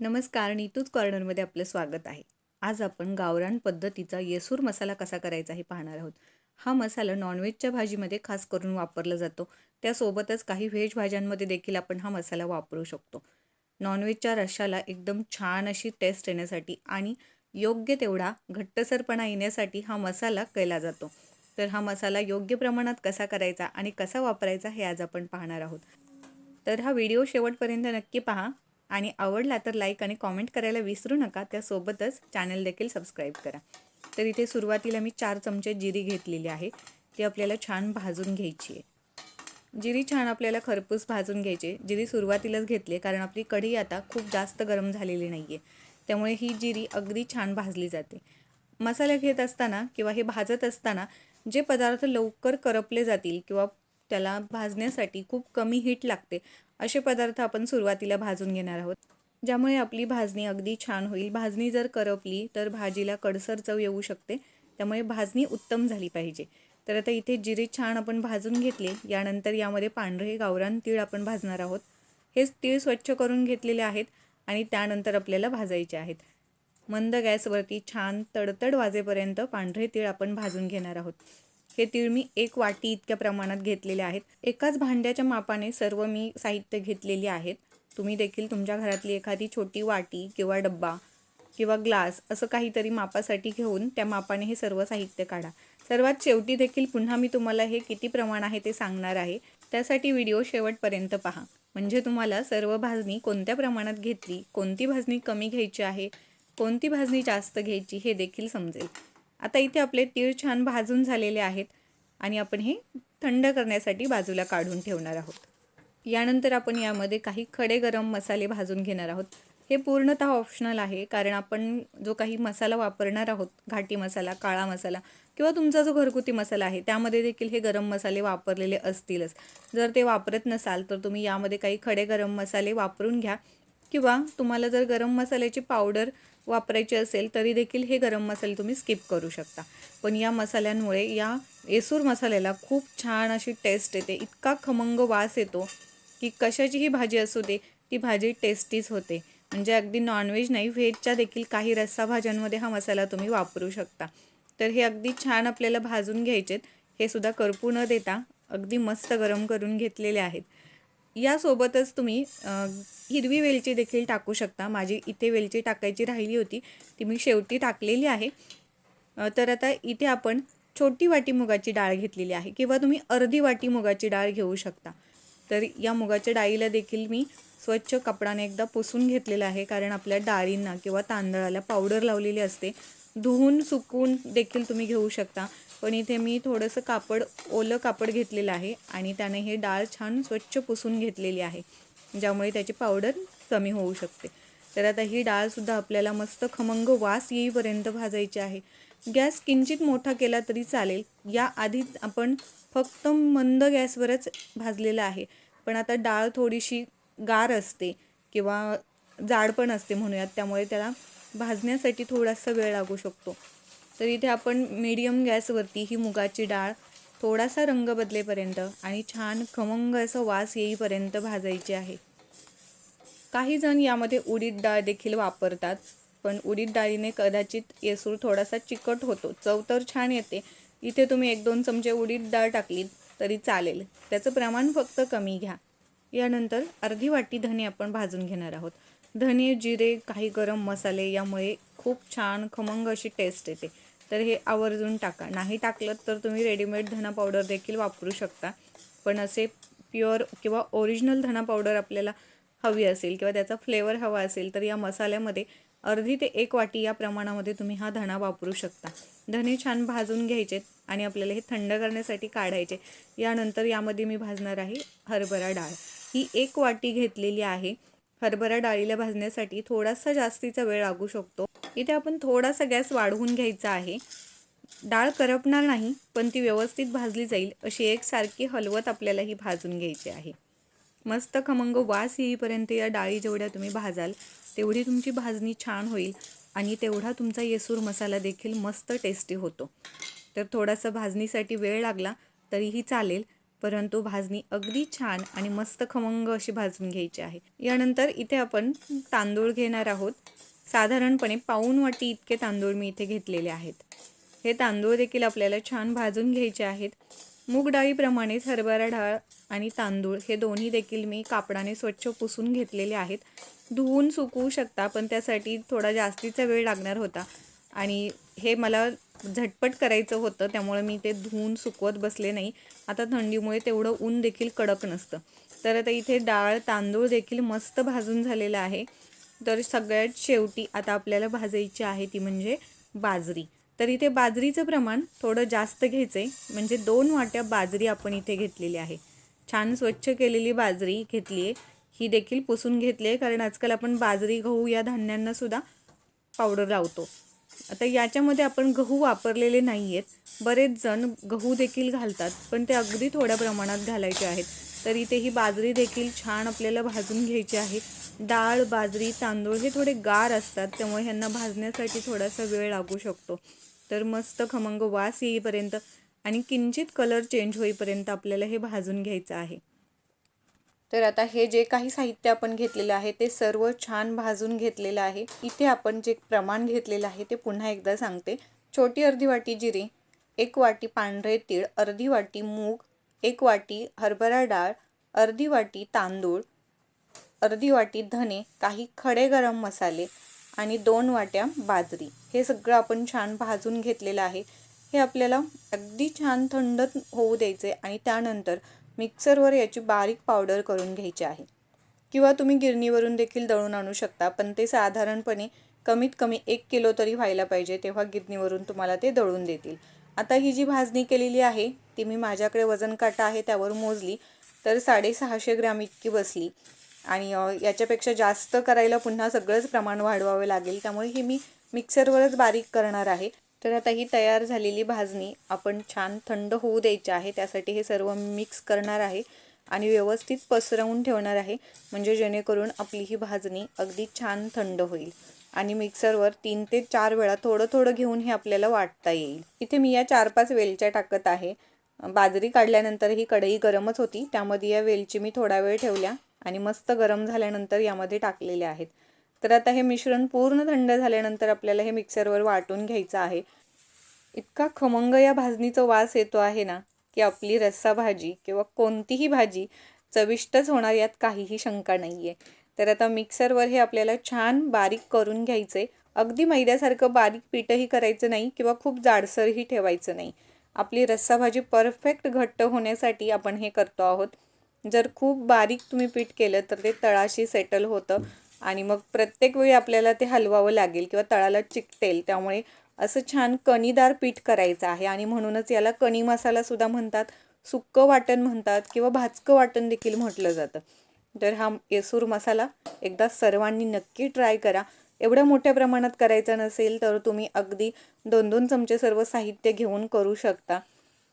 नमस्कार नीतूच कॉर्नरमध्ये आपलं स्वागत आहे. आज आपण गावरान पद्धतीचा येसूर मसाला कसा करायचा हे पाहणार आहोत. हा मसाला नॉनव्हेजच्या भाजीमध्ये खास करून वापरला जातो. त्यासोबतच काही व्हेज भाज्यांमध्ये देखील आपण हा मसाला वापरू शकतो. नॉनव्हेजच्या रशाला एकदम छान अशी टेस्ट येण्यासाठी आणि योग्य तेवढा घट्टसरपणा येण्यासाठी हा मसाला केला जातो. तर हा मसाला योग्य प्रमाणात कसा करायचा आणि कसा वापरायचा हे आज आपण पाहणार आहोत. तर हा व्हिडिओ शेवटपर्यंत नक्की पहा. आणि आवडला तर लाईक आणि कॉमेंट करायला विसरू नका. त्यासोबतच चॅनल देखील सबस्क्राईब करा. तर इथे सुरुवातीला मी चार चमचे जिरी घेतलेली आहे. ती आपल्याला छान भाजून घ्यायची आहे. जिरी छान आपल्याला खरपूस भाजून घ्यायची जिरी सुरुवातीलाच घेतली कारण आपली कढी आता खूप जास्त गरम झालेली नाही आहे त्यामुळे ही जिरी अगदी छान भाजली जाते. मसाला घेत असताना किंवा हे भाजत असताना जे पदार्थ लवकर करपले जातील किंवा त्याला भाजण्यासाठी खूप कमी हीट लागते. असे पदार्थ आपण सुरुवातीला भाजून घेणार आहोत. ज्यामुळे आपली भाजणी अगदी छान होईल. भाजणी जर करपली तर भाजीला कडसर चव येऊ शकते. त्यामुळे भाजणी उत्तम झाली पाहिजे. तर आता इथे जिरे छान आपण भाजून घेतले. यानंतर यामध्ये पांढरे गावरान तीळ आपण भाजणार आहोत. हे तीळ स्वच्छ करून घेतलेले आहेत आणि त्यानंतर आपल्याला भाजायचे आहेत. मंद गॅसवरती छान तडतड वाजेपर्यंत पांढरे तीळ आपण भाजून घेणार आहोत. हे तीळ मी एक वाटी इतक्या प्रमाणात घेतलेले आहेत. एकाच भांड्याच्या मापाने सर्व मी साहित्य घेतलेली आहेत. तुम्ही देखील तुमच्या घरातली एखादी छोटी वाटी किंवा डब्बा किंवा ग्लास असं काहीतरी मापासाठी घेऊन त्या मापाने हे सर्व साहित्य काढा. सर्वात शेवटी देखील पुन्हा मी तुम्हाला हे किती प्रमाण आहे ते सांगणार आहे. त्यासाठी व्हिडिओ शेवटपर्यंत पहा. म्हणजे तुम्हाला सर्व भाजणी कोणत्या प्रमाणात घेतली कोणती भाजणी कमी घ्यायची आहे कोणती भाजणी जास्त घ्यायची हे देखील समजेल. आता इथे आपले तीळ छान भाजून झालेले आहेत आणि आपण हे थंड करण्यासाठी बाजूला काढून ठेवणार आहोत. यानंतर आपण यामध्ये काही खडे गरम मसाले भाजून घेणार आहोत. हे पूर्णतः ऑप्शनल आहे कारण आपण जो काही मसाला वापरणार आहोत घाटी मसाला काळा मसाला किंवा तुमचा जो घरगुती मसाला आहे त्यामध्ये देखील हे गरम मसाले वापरलेले असतीलच. जर ते वापरत नसाल तर तुम्ही यामध्ये काही खडे गरम मसाले वापरून घ्या. किंवा तुम्हाला जर गरम मसाल्याची पावडर वापरायची असेल तरी देखील हे गरम मसाले तुम्ही स्किप करू शकता. पण या मसाल्यांमुळे या येसूर मसाल्याला खूप छान अशी टेस्ट येते. इतका खमंग वास येतो की कशाचीही भाजी असू दे ती भाजी टेस्टीच होते. म्हणजे अगदी नॉनव्हेज नाही व्हेजच्या देखील काही रस्सा भाज्यांमध्ये हा मसाला तुम्ही वापरू शकता. तर हे अगदी छान आपल्याला भाजून घ्यायचेत. हे सुद्धा करपू न देता अगदी मस्त गरम करून घेतलेले आहेत. यासोबतच तुम्ही हिरवी वेलची देखील टाकू शकता. माझी इथे वेलची टाकायची राहिली होती. ती मी शेवटी टाकलेली आहे. तर आता इथे आपण छोटी वाटी मुगाची डाळ घेतलेली आहे किंवा तुम्ही अर्धी वाटी मुगाची डाळ घेऊ शकता. तर या मुगाच्या डाळीला देखील मी स्वच्छ कपडाने एकदा पुसून घेतलेलं आहे. कारण आपल्या डाळींना किंवा तांदळाला पावडर लावलेली असते. धुवून सुकून देखील तुम्ही घेऊ शकता. पण इथे मी थोडंसं कापड ओलं कापड घेतलेलं आहे आणि त्याने हे डाळ छान स्वच्छ पुसून घेतलेली आहे ज्यामुळे त्याची पावडर कमी होऊ शकते. तर आता ही डाळसुद्धा आपल्याला मस्त खमंग वास येईपर्यंत भाजायची आहे. गॅस किंचित मोठा केला तरी चालेल. या आधीच आपण फक्त मंद गॅसवरच भाजलेलं आहे. पण आता डाळ थोडीशी गार असते किंवा जाड पण असते म्हणूयात त्यामुळे त्याला भाजण्यासाठी थोडासा वेळ लागू शकतो. तर इथे आपण मीडियम गॅसवरती ही मुगाची डाळ थोडासा रंग बदलेपर्यंत आणि छान खमंग असं वास येईपर्यंत भाजायची आहे. काही जण यामध्ये उडीद डाळ देखील वापरतात पण उडीद डाळीने कदाचित येसूर थोडासा चिकट होतो चव तर छान येते. इथे तुम्ही एक दोन चमचे उडीद डाळ टाकली तरी चालेल. त्याचं प्रमाण फक्त कमी घ्या. यानंतर अर्धी वाटी धने आपण भाजून घेणार आहोत. धने जिरे काही गरम मसाले यामुळे खूप छान खमंग अशी टेस्ट येते. तर हे आवर्जून टाका. नाही टाकलं तर तुम्ही रेडीमेड धना पावडर देखील वापरू शकता. पण असे प्युअर किंवा ओरिजिनल धना पावडर आपल्याला हवी असेल किंवा त्याचा फ्लेवर हवा असेल तर या मसाल्यामध्ये अर्धी ते एक वाटी या प्रमाणामध्ये तुम्ही हा धणा वापरू शकता. धने छान भाजून घ्यायचे आणि आपल्याला हे थंड करण्यासाठी काढायचे. यानंतर यामध्ये मी भाजणार आहे हरभरा डाळ. ही एक वाटी घेतलेली आहे. हरभरा डाळीला भाजण्यासाठी थोडासा जास्तीचा वेळ लागू शकतो. इथे आपण थोडासा गॅस वाढवून घ्यायचा आहे. डाळ करपणार नाही पण ती व्यवस्थित भाजली जाईल अशी एकसारखी हलवत आपल्याला ही भाजून घ्यायची आहे. मस्त खमंग वास येईपर्यंत या डाळी जेवढ्या तुम्ही भाजाल तेवढी तुमची भाजणी छान होईल आणि तेवढा तुमचा येसूर मसाला देखील मस्त टेस्टी होतो. तर थोडासा भाजणीसाठी वेळ लागला तरीही चालेल परंतु भाजणी अगदी छान आणि मस्त खमंग अशी भाजून घ्यायची आहे. यानंतर इथे आपण तांदूळ घेणार आहोत. साधारणपणे पाऊण वाटी इतके तांदूळ मी इथे घेतलेले आहेत. हे तांदूळ देखील आपल्याला छान भाजून घ्यायचे आहेत. मूग डाळीप्रमाणेच हरभरा डाळ आणि तांदूळ हे दोन्ही देखील मी कापडाने स्वच्छ पुसून घेतलेले आहेत. धुवून सुकवू शकता पण त्यासाठी थोडा जास्तीचा वेळ लागणार होता. आणि हे मला झटपट करायचं होतं त्यामुळे मी ते धुवून सुकवत बसले नाही. आता थंडीमुळे तेवढं ऊन देखील कडक नसतं. तर आता इथे डाळ तांदूळ देखील मस्त भाजून झालेलं आहे. तर सगळ्यात शेवटी आता आपल्याला भाजायची आहे ती म्हणजे बाजरी. तर इथे बाजरीचं प्रमाण थोडं जास्त घ्यायचं आहे म्हणजे दोन वाट्या बाजरी आपण इथे घेतलेली आहे. छान स्वच्छ केलेली बाजरी घेतली आहे ही देखील पुसून घेतली आहे कारण आजकाल आपण बाजरी गहू या धान्यांनासुद्धा पावडर लावतो. आता याच्यामध्ये आपण गहू वापरलेले नाही आहेत बरेच जण गहू देखील घालतात पण ते अगदी थोड्या प्रमाणात घालायचे आहेत. तर इथे ही बाजरी देखील छान आपल्याला भाजून घ्यायची आहे. डाळ बाजरी तांदूळ हे थोडे गार असतात त्यामुळे ह्यांना भाजण्यासाठी थोडासा वेळ लागू शकतो. तर मस्त खमंग वास येईपर्यंत आणि किंचित कलर चेंज होईपर्यंत आपल्याला हे भाजून घ्यायचं आहे. तर आता हे जे काही साहित्य आपण घेतलेलं आहे ते सर्व छान भाजून घेतलेलं आहे. इथे आपण जे प्रमाण घेतलेलं आहे ते पुन्हा एकदा सांगते. छोटी अर्धी वाटी जिरे एक वाटी पांढरे तीळ अर्धी वाटी मूग एक वाटी हरभरा डाळ अर्धी वाटी तांदूळ अर्धी वाटी धने काही खडे गरम मसाले आणि दोन वाट्या बाजरी. हे सगळं आपण छान भाजून घेतलेलं आहे. हे आपल्याला अगदी छान थंड होऊ द्यायचे आणि त्यानंतर मिक्सरवर याची बारीक पावडर करून घ्यायची आहे. किंवा तुम्ही गिरणीवरून देखील दळून आणू शकता पण ते साधारणपणे कमीत कमी एक किलो तरी व्हायला पाहिजे तेव्हा गिरणीवरून तुम्हाला ते दळून देतील. आता ही जी भाजणी केलेली आहे ती मी माझ्याकडे वजन काटा आहे त्यावर मोजली तर साडेसहाशे ग्रॅम इतकी बसली. आणि याच्यापेक्षा जास्त करायला पुन्हा सगळंच प्रमाण वाढवावं लागेल. त्यामुळे हे मी मिक्सरवरच बारीक करणार आहे. तर आता ही तयार झालेली भाजणी आपण छान थंड होऊ द्यायची आहे. त्यासाठी हे सर्व मिक्स करणार आहे आणि व्यवस्थित पसरवून ठेवणार आहे. म्हणजे जेणेकरून आपली ही भाजणी अगदी छान थंड होईल आणि मिक्सरवर तीन ते चार वेळा थोडं थोडं घेऊन हे आपल्याला वाटता येईल. इथे मी या चार पाच वेलच्या टाकत आहे. बाजरी काढल्यानंतर ही कढई गरमच होती. त्यामध्ये या वेलची मी थोडा वेळ ठेवल्या. आणि मस्त गरम झाल्यानंतर यामध्ये टाकलेले आहेत. तर आता हे मिश्रण पूर्ण थंड झाल्यानंतर आपल्याला हे मिक्सरवर वाटून घ्यायचं आहे. इतका खमंग या भाजणीचा वास येतो आहे ना की आपली रस्सा भाजी किंवा कोणतीही भाजी चविष्टच होणार यात काहीही शंका नाही आहे तर आता मिक्सरवर हे आपल्याला छान बारीक करून घ्यायचं आहे अगदी मैद्यासारखं बारीक पीठही करायचं नाही किंवा खूप जाडसरही ठेवायचं नाही. आपली रस्सा भाजी परफेक्ट घट्ट होण्यासाठी आपण हे करतो आहोत. जर खूप बारीक तुम्ही पीठ केलं तर ते तळाशी सेटल होतं. आणि मग प्रत्येक वेळी आपल्याला ते हलवावं लागेल किंवा तळाला चिकटेल. त्यामुळे असं छान कणीदार पीठ करायचं आहे. आणि म्हणूनच याला कणी मसालासुद्धा म्हणतात. सुक्कं वाटण म्हणतात किंवा भाजकं वाटण देखील म्हटलं जातं. तर हा येसूर मसाला एकदा सर्वांनी नक्की ट्राय करा. एवढ्या मोठ्या प्रमाणात करायचा नसेल तर तुम्ही अगदी दोन दोन चमचे सर्व साहित्य घेऊन करू शकता.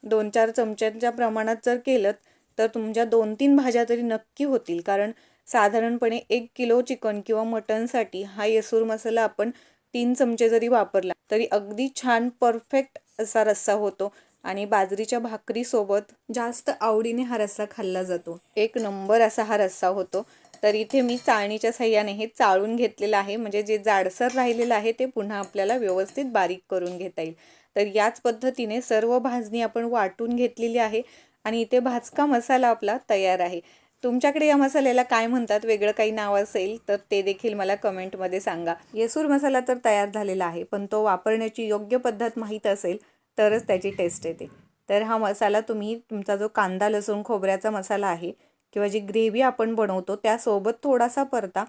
दोन चार चमच्यांच्या प्रमाणात जर केलं तर तुमच्या दोन तीन भाज्या तरी नक्की होतील. कारण साधारणपणे एक किलो चिकन किंवा मटनसाठी हा येसूर मसाला आपण तीन चमचे जरी वापरला तरी अगदी छान परफेक्ट असा रस्सा होतो आणि बाजरीच्या भाकरीसोबत जास्त आवडीने हा रस्सा खाल्ला जातो. एक नंबर असा हा रस्सा होतो. तर इथे मी चाळणीच्या सहाय्याने हे चाळून घेतलेलं आहे. म्हणजे जे जाडसर राहिलेलं आहे ते पुन्हा आपल्याला व्यवस्थित बारीक करून घेता येईल. तर याच पद्धतीने सर्व भाजणी आपण वाटून घेतलेली आहे. आणि इथे भाजका मसाला आपला तयार आहे. तुमच्याकडे या मसाल्याला काय म्हणतात? वेगळं काही नाव असेल तर ते देखील मला कमेंटमध्ये सांगा. येसूर मसाला तर तयार झालेला आहे पण तो वापरण्याची योग्य पद्धत माहीत असेल तरच त्याची टेस्ट येते. तर हा मसाला तुम्ही तुमचा जो कांदा लसूण खोबऱ्याचा मसाला आहे किंवा जी ग्रेव्ही आपण बनवतो त्यासोबत थोडासा परता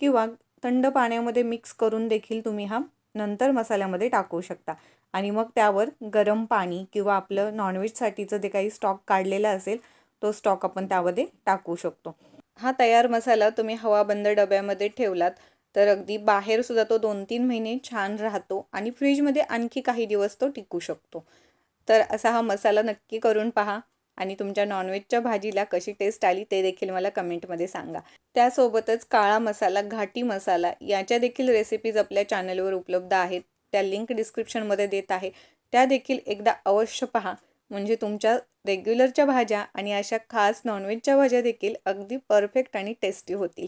किंवा थंड पाण्यामध्ये मिक्स करून देखील तुम्ही हा नंतर मसाल्यामध्ये टाकू शकता. आणि मग त्यावर गरम पाणी किंवा आपलं नॉनव्हेजसाठीचं जे काही स्टॉक काढलेला असेल तो स्टॉक आपण त्यामध्ये टाकू शकतो. हा तयार मसाला तुम्ही हवाबंद डब्यामध्ये ठेवलात तर अगदी बाहेरसुद्धा तो दोन तीन महिने छान राहतो आणि फ्रीजमध्ये आणखी काही दिवस तो टिकू शकतो. तर असा हा मसाला नक्की करून पहा आणि तुमच्या नॉनव्हेजच्या भाजीला कशी टेस्ट आली ते देखील मला कमेंटमध्ये सांगा. त्यासोबतच काळा मसाला घाटी मसाला याच्या देखील रेसिपीज आपल्या चॅनलवर उपलब्ध आहेत. त्या लिंक डिस्क्रिप्शनमध्ये देत आहे. त्या देखील एकदा अवश्य पहा. म्हणजे तुमच्या रेग्युलरच्या भाज्या आणि अशा खास नॉनव्हेजच्या भाज्या देखील अगदी परफेक्ट आणि टेस्टी होतील.